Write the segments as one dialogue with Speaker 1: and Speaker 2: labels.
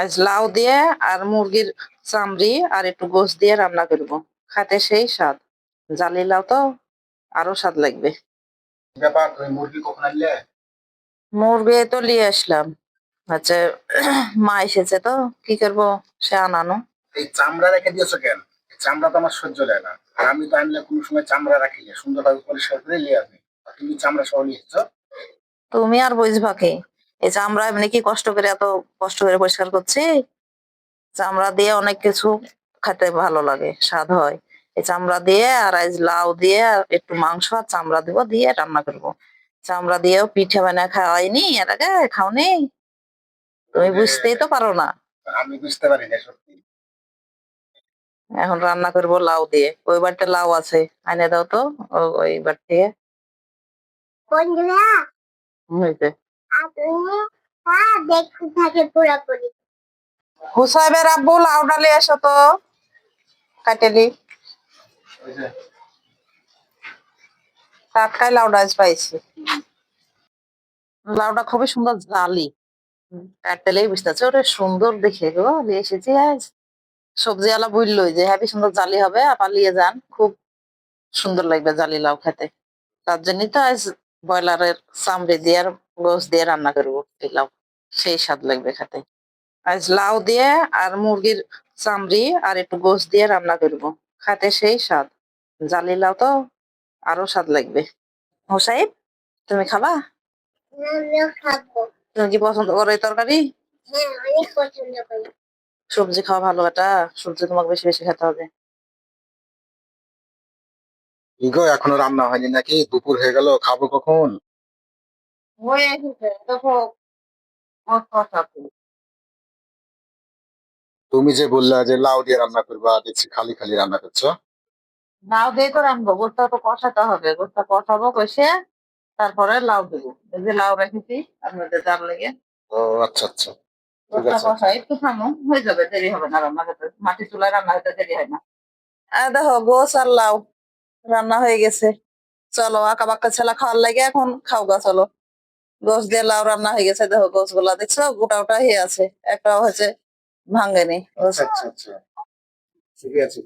Speaker 1: আজ লাউ দিয়ে আর মুরগির চামড়ি আর একটু গোস দিয়ে রান্না করব। খাতে সেই স্বাদ। জালি লাউ তো আরও স্বাদ লাগবে।
Speaker 2: মুরগি
Speaker 1: তো নিয়ে আসলাম। আচ্ছা মা এসেছে তো কি করব? সে আনানো।
Speaker 2: এই চামড়া রেখে দিয়েছ কেন? চামড়া তো আমার সহ্য হয় না। আর আমি তো আনলে কোনো সময় চামড়া রাখি সুন্দরভাবে পরিষ্কার করে নিয়ে আসি। তুমি চামড়া সহ নিয়ে এসছো?
Speaker 1: তুমি আর বুঝবা কি এই চামড়া এমনি কি কষ্ট করে এত কষ্ট করে পরিষ্কার করছি? চামড়া দিয়ে অনেক কিছু খেতে ভালো লাগে স্বাদ হয়। এই চামড়া দিয়ে আর আজ লাউ দিয়ে আর একটু মাংস আর চামড়া দিব দিয়ে রান্না করব। চামড়া দিয়েও পিঠে বানায় খাওয়াইনি এর আগে খাওনি। তুমি বুঝতেই তো পারো না।
Speaker 2: আমি বুঝতে পারি না সত্যি।
Speaker 1: এখন রান্না করব লাউ দিয়ে। ওই বাড়িতে লাউ আছে আইনে দাও তো। ও- ওই বার থেকে
Speaker 3: দেখতে থাকে
Speaker 1: হুসাইবের আব্বু লাউ ডালে এসো তো। কাটেলি টাটকাই লাউডা আজ পাইছি। লাউটা খুবই সুন্দর জালি। কাটতেলেই বুঝতে পারছি? ওরে সুন্দর দেখে গো, নিয়ে এসেছি আজ। সবজি আলা বুঝলো যে হ্যাপি সুন্দর জালি হবে আপা নিয়ে যান। খুব সুন্দর লাগবে জালি লাউ খেতে। তার জন্যই তো আজ ব্রয়লারের চামড়ি দিয়ে আর গোস দিয়ে রান্না করব লাউ। সেই স্বাদ লাগবে খেতে। আজ লাউ দিয়ে আর মুরগির চামড়ি আর একটু গোস দিয়ে রান্না করব। খেতে সেই স্বাদ। জালি লাউ তো আরও স্বাদ লাগবে। হোসাইব তুমি খাবা? তুমি কি পছন্দ করো এই তরকারি?
Speaker 3: হ্যাঁ অনেক পছন্দ করি।
Speaker 1: সবজি খাওয়া ভালো এটা সবজি তোমাকে বেশি বেশি খেতে হবে।
Speaker 2: কি গো এখনও রান্না হয়নি নাকি? দুপুর হয়ে গেল খাব কখন?
Speaker 1: হয়ে এসেছে দেখো
Speaker 2: তুমি যে বললা যে লাউ দিয়ে রান্না করবা দেখছি খালি খালি রান্না করছ।
Speaker 1: লাউ দিয়ে তো রাখব গোটা তো কষাতে হবে। গোটা কষাবো কষে তারপরে লাউ দেবো। এই যে লাউ রেখেছি আপনাদের জাল লেগে।
Speaker 2: ও আচ্ছা আচ্ছা।
Speaker 1: কষা একটু থামো হয়ে যাবে দেরি হবে না রান্না করতে। মাটি চুলায় রান্না হতে দেরি হয় না। আর দেখো গোস আর লাউ রান্না হয়ে গেছে। চলো আঁকা বাক্কা ছেলা খাওয়ার লাগে এখন খাও গা চলো। গোস দিয়ে লাউ রান্না হয়ে গেছে দেখো গোসগুলা দেখছ? গোটা ওটা হয়ে আছে। একটাও হচ্ছে ভাঙেনি।
Speaker 2: আচ্ছা আচ্ছা আছে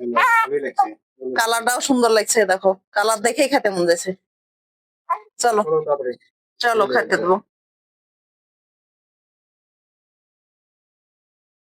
Speaker 1: কালারটাও সুন্দর লাগছে দেখো। কালার দেখেই খেতে মন যাচ্ছে। চলো।
Speaker 2: চলো খাইতে
Speaker 1: চলো খেতে দেবো।